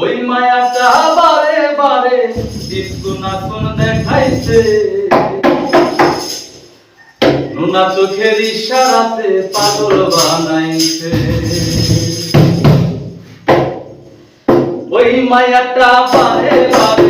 ওই মায়াটা বারে বারে বিষ্ণু নাচন দেখাইছে। চোখের ইশারাতে পাগল বানাইছে। ওই মায়াটা বারে বারে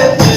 Yeah.